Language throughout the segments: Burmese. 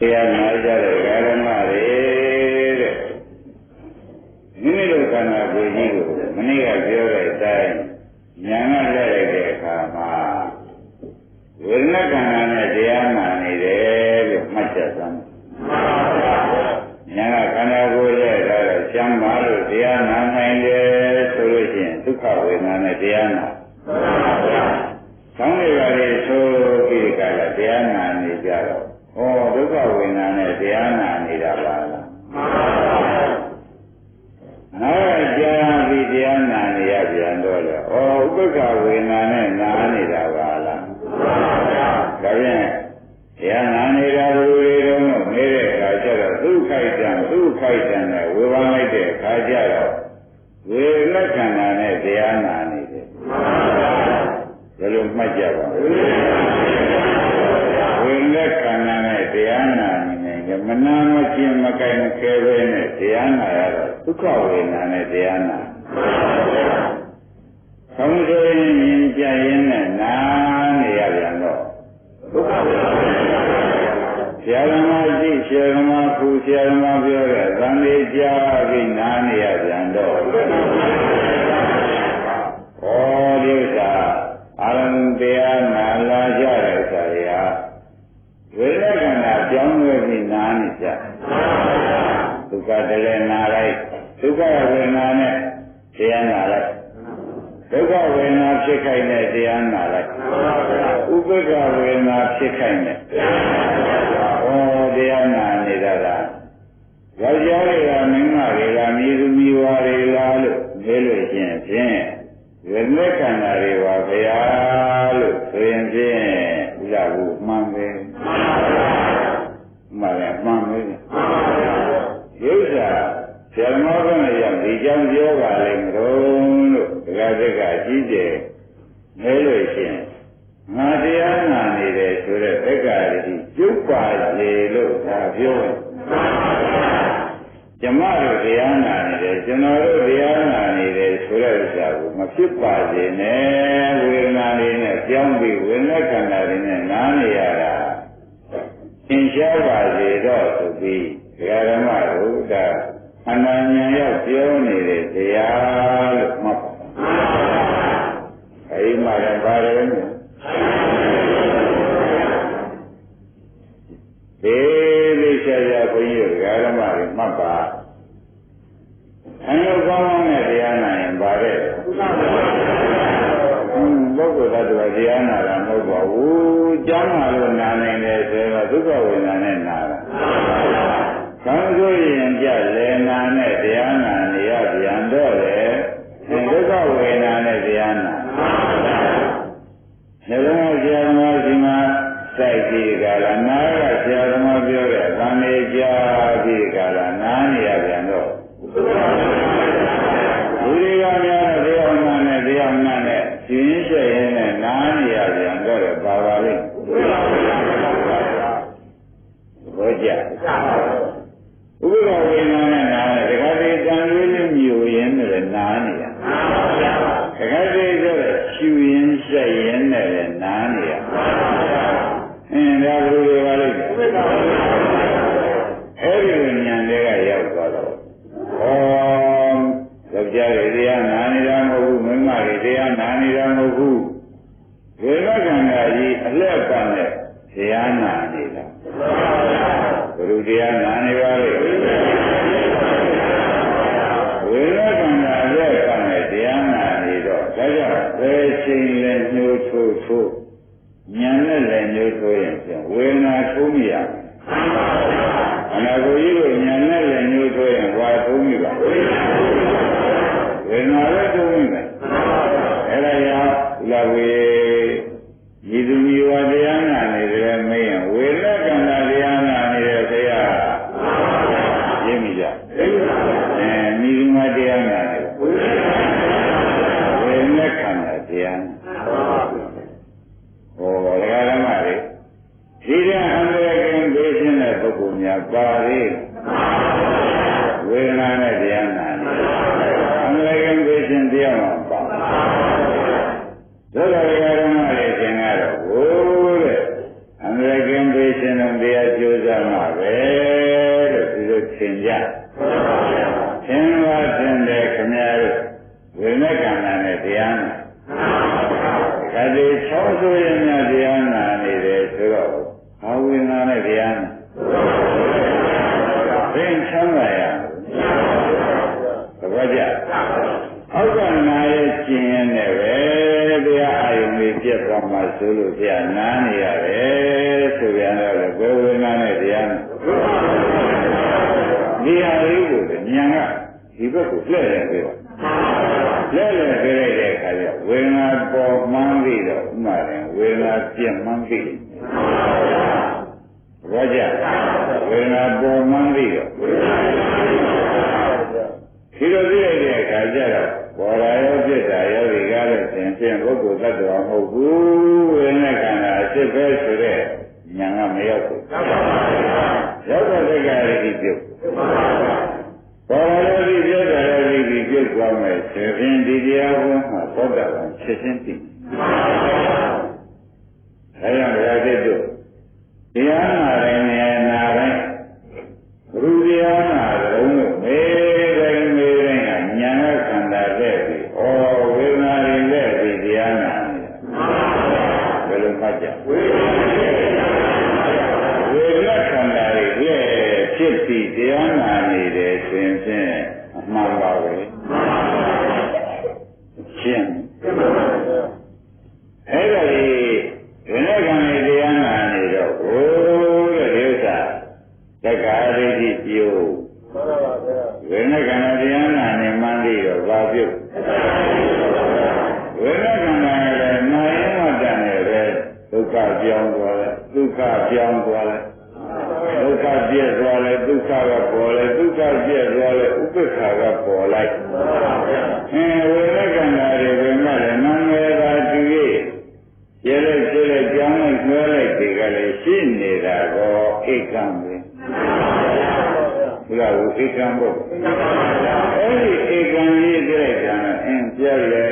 တရားနာကြတဲ့ဓမ္မတွေတဲ့မိမိတို့ခန္ဓာကိုယ်ကြီးကိုမနေ့ကပြောတဲ့အတိုင်းဉာဏ်ကလက်လိုက်တဲ့အခါမှာဝေဒနာခန္ဓာနဲ့တရားနာနေတယ်လို့မှတ်ချက်သမ်းဉာဏ်ကခန္ဓာကိုယ်ရဲ့ဒါတော့ကျမ်းပါလို့တရားနာနိုင်တယ်ဆိုလို့ရှိရင်ဒုက္ခဝေဒနာနဲ့တရားနာဆောင်းတွေကလေးဆိုပြီးကြတာတရားနာနေကြတော့ဩဒုက္ခဝေဒနာနဲ့တရားနာနေတာပါလား နားကြာပြီးတရားနာနေရပြန်တော့လေဩဥပ္ပခဝေဒနာနဲ့နာနေတာပါလားဒါဖြင့်တရားနာနေတာဘယ်လိုတွေတော့နေတဲ့အခါကျတော့သူ့ခိုက်တံသူ့ခိုက်တံနဲ့ဝေဘာလိုက်တဲ့အခါကျတော့ဝေလက္ခဏာနဲ့တရားနာနေတယ်ဘယ်လိုမှတ်ကြပါလဲဝေလက္ခဏာနဲ့တရားနာနေတယ်မနာမချင်းမကင်မခဲပဲနဲ့တရားနာရတော့ ဒုက္ခဝေဒနာနဲ့တရားနာဆောင်းဆိုရင်မြင်ကြရင်နဲ့နာနေရပြန်တော့ဒုက္ခဝေဒနာဆရာသမားရှိဆရာသမားခုဆရာသမားပြောတဲ့သံဃာကြားပြီးနားနေရပြန်တော့ဩဒီဥစ္စာအာရမတရားနာလာကြတဲ့ဥစ္စာတွေဟာဝိရကန္တာပြောင်းလဲပြီးနားနေကြ ဒုက္ခတလည်းနာလိုက်ဒုက္ခဝေဒနာနဲ့တရားနာလိုက်ဒုက္ခဝေဒနာဖြစ်ခိုက်တဲ့တရားနာလိုက်ဥပ္ပခဝေဒနာဖြစ်ခိုက်တဲ့ဩတရားနာနေတာကယောက်ျားတွေကမိန်းမတွေကမိသူမိဝါတွေလားလို့မေးလို့ရှိရင်ဖြင့်ဝိနည်းခန္ဓာတွေပါဗျာလို့ဆိုရင်ဖြင့်ဥလာဘူးမှန်ပဲမှန်တယ်မှန်ပဲဒီဥစ္စာဆရာမောကနဲ့ရော က်ဒီကြောင့်ပြောပါလိမ့်မလို့လို့ဒကာဒကာကြီးကျယ်မဲလို့ရှိရင်ငါတရားနာနေတယ်ဆိုတဲ့သက္ကာရီကျုပ်ပါလေလို့ဒါပြောတယ်ကျမတို့တရားနာနေတယ်ကျွန်တော်တို့တရားနာနေတယ်ဆိုတဲ့ဥစ္စာကိုမဖြစ်ပါစေနဲ့ဝေဒနာလေးနဲ့ကြောင်းပြီးဝေဒနာခန္ဓာလေးနဲ့နားနေရတာသင်ရှားပါစေတော့ဆိုပြီးဒကာဓမ္မတို့ဒါ အနန္ညရောက်ပြောနေတဲ့တရားလို့မှတ်ပါအဲဒီမှာလည်းပါတယ်ဒီလေးရှားရှားဘုန်းကြီးတို့ဓမ္မတွေမှတ်ပါအနုကောင်းကောင်းနဲ့တရားနာရင်ပါတဲ့ပုဂ္ဂိုလ်သတ္တဝါတရားနာတာမဟုတ်ပါဘူးကျမ်းမာလို့နာနိုင်တယ်ဆိုတော့ဒုက္ခဝေဒနာနဲ့နာတာ။ခံဆိုရင်ကြလေနာနဲ့တရားနာနေရပြန်တော့လေဒုက္ခဝေဒနာနဲ့တရားနာ။နှလုံးဆရာသမားဒီမှာစိုက်ပြီးကြလားနားကဆရာသမားပြောတဲ့သံဃာကြားပြီးကြလားနားနေရပြန်တော့လူတွေကများတော့တရားနာနဲ့တရားနာနဲ့ရှင်းရှင်းရင်နဲ့ နားနေရပြန်တော့ပါပါလိမ့်ဘောကြဥပ္ပခဝေဒနာနဲ့နားတယ်တခါတည်းတန်လေးလေးမြူရင်းနဲ့နားနေရတခါတည်းဆိုတော့ရှူရင်းဆက်ရင်းနဲ့နားနေရအင်းဒါဘယ်လိုပါလိမ့်အဲ့ဒီဉာဏ်တွေကရောက်သွားတော့ဩယောက်ျားတွေတရားနာနေတာမဟုတ်ဘူးမိန်းမတွေတရားနာနေတာမဟုတ်ဘူးဝေဒခန္ဓာကြီးအ လက်ပန်နဲ့တရားနာနေတာဘုရုတရားနာနေပါလေ တရားကြိုးစားမှာပဲလို့ဒီလိုသင်ကြသင်ပါသင်တယ်ခင်ဗျားတို့ဝိနည်းကံနဲ့တရားနာခါဒီချောဆိုရင်များတရားနာနေတယ်ဆိုတော့ဘာဝိညာဉ်နဲ့တရားနာသင်ချမ်းသာရသဘောကျအောက်ကနာရဲ့ကျင်ရတဲ့ပဲတရားအာယုံတွေပြတ်သွားမှဆိုလို့ပြနားနေရတယ် ဒီဘက်ကိုလှည့်နေပြီပါလှည့်နေပြလိုက်တဲ့အခါကျဝေဒနာပေါ်မှန်းပြီးတော့ဥမာရင်ဝေဒနာပြင့်မှန်းပြီးဘောကြဝေဒနာပေါ်မှန်းပြီးတော့ဒီလိုသိလိုက်တဲ့အခါကျတော့ဘောရာရောပြစ်တာရောဒီကားလို့သင်ဖြင့်ပုဂ္ဂိုလ်သတ္တဝါမဟုတ်ဘူးဝေဒနာခန္ဓာအစ်ပဲဆိုတဲ့ဉာဏ်ကမရောက်ဘူးရောက်တဲ့စိတ်ကလည်းပြုတ် 60. က္ခပြောင်းသွားတယ်ဒုက္ခပြည့်သွားတယ်ဒုက္ခကပေါ်တယ်ဒုက္ခပြည့်သွားတယ်ဥပ္ပခါကပေါ်လိုက်အင်းဝိနည်းကံတွေဘယ်မှာလဲနာမည်သာတူရဲ့ရဲလိုက်ကျဲလိုက်ကြောင်းလိုက်နှွဲလိုက်တွေကလည်းရှိနေတာကောဧကံပဲဘုရားကဧကံပေါ့အဲ့ဒီဧကံကြီးကြည့်လိုက်ကြတယ်အင်းပြက်လေ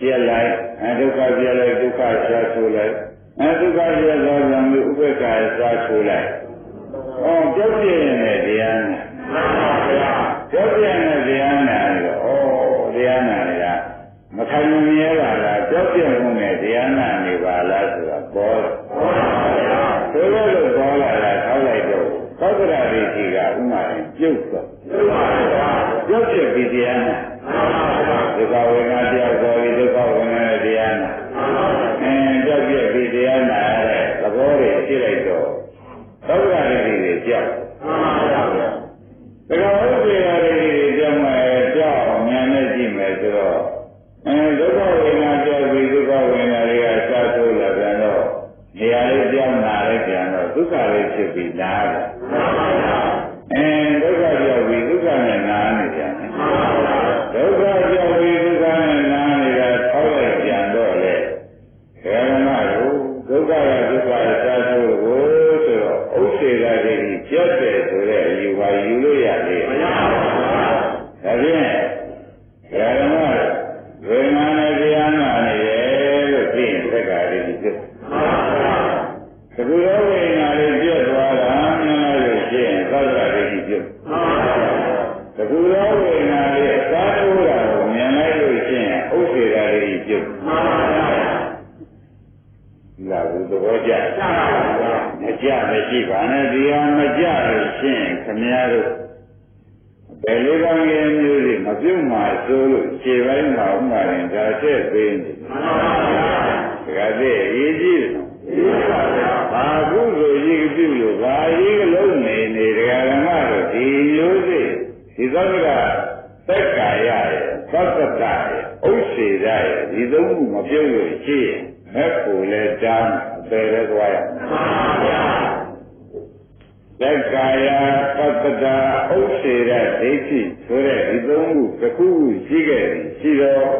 ပြက်လိုက်အဒုက္ခပြက်လိုက်ဒုက္ခရှားဆိုလိုက် အဒုက္ခပြက်သွားပြန်ပြီးဥပ္ပခါရှားဆိုလိုက်ဟောကြောက်ပြည့်နေတဲ့တရားနဲ့ကြောက်ပြည့်နေတဲ့တရားနဲ့တော့ဩတရားနာနေတာမထိုင်မမြဲပါလားကြောက်ပြည့်မှုနဲ့တရားနာနေပါလားဆိုတာပေါ်တယ်ဆိုလို့ပေါ်လာတာထောက်လိုက်တော့သောကရာရိတိကဥမာရင်ပြုတ်သွားပြုတ်ပြည့်ပြီးတရားနာဒုက္ခဝေဒနာတရားပေါ်ပြီးဒုက္ခဝေဒနာတရားနာအင်းပြုတ်ပြည့်ပြီးတရားနာရတဲ့သဘောတွေရှိလိုက်တော့သောကရာရိတိတွေကြောက်တက္ကဝိပ္ပရာရိတိတွေကြောက်မယ်ကြောက်ဉာဏ်နဲ့ကြည့်မယ်ဆိုတော့အဲဒုက္ခဝေဒနာကြောက်ပြီးဒုက္ခဝေဒနာတွေကစားဆိုးလာပြန်တော့နေရာလေးကြောက်နာလေးပြန်တော့ဒုက္ခလေး ဖြစ်ပြီးနားတယ်အဲဒုက္ခကြောက်ပြီးဒုက္ခနဲ့နားနေပြန်တယ်ဒုက္ခကြောက်ပြီးဒုက္ခနဲ့နားနေတာထောက်လိုက်ပြန်တော့လေဓမ္မတို့ဒုက္ခရဒုက္ခစားဆိုးကိုဆိုတော့ဥစ္စေတာတွေပြတ်တယ်ဆိုတဲ့အယူပါယူလို့ရလေမရပါဘူးဒါဖြင့်ဓမ္မဝေဒနာနဲ့တရားနာနေတယ်လို့သိရင်သက္ကာရိတိဖြစ်တကူရောဝေဒနာလေးပြတ်သွားတာမြင်လိုက်လို့ရှိရင်သက္ကာရိတိ ဖြစ်တကူရောဝေဒနာလေးအစားထိုးတာကိုမြင်လိုက်လို့ရှိရင်ဥစ္စေတာရိတိဖြစ်လာဘူးသဘောကျမကြမရှိပါနဲ့ဒီဟာမကြလို့ရှိရင်ခမည်းတော်ဘယ်လိုကောင်းရဲ့မျိုးတွေမပြုတ်မှဆိုလို့ခြေပိုင်းမှာဥမာရင်ဒါချက်ပေးနေမှန်ပါဗျာဒါကတည်းရေးကြည့်တယ်ရေးပါဗျာဘာကုသိုလ်ကြီးပြုလို့ဘာကြီးကလုံးနေနေတရားဓမ္မတို့ဒီမျိုးစိဒီသောကသက္ကာယရဲ့သတ္တတရဲ့ဥစ္စေရရဲ့ ဒီသုံးခုမပြုတ်လို့ရှိရင်မဲ့ကိုလည်းတားအပေလဲသွားရမှန်ပါဗျာသက္ကာယပတ္တတာဥစ္စေရဒိဋ္ဌိဆိုတဲ့ဒီသုံးခုတစ်ခုခုရှိခဲ့ပြီရှိတော့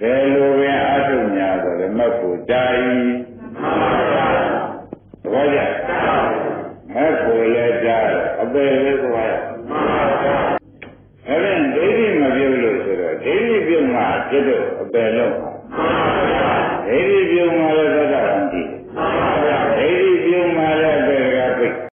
ဘယ်လိုပဲအထုညာဆိုလည်းမတ်ကိုတား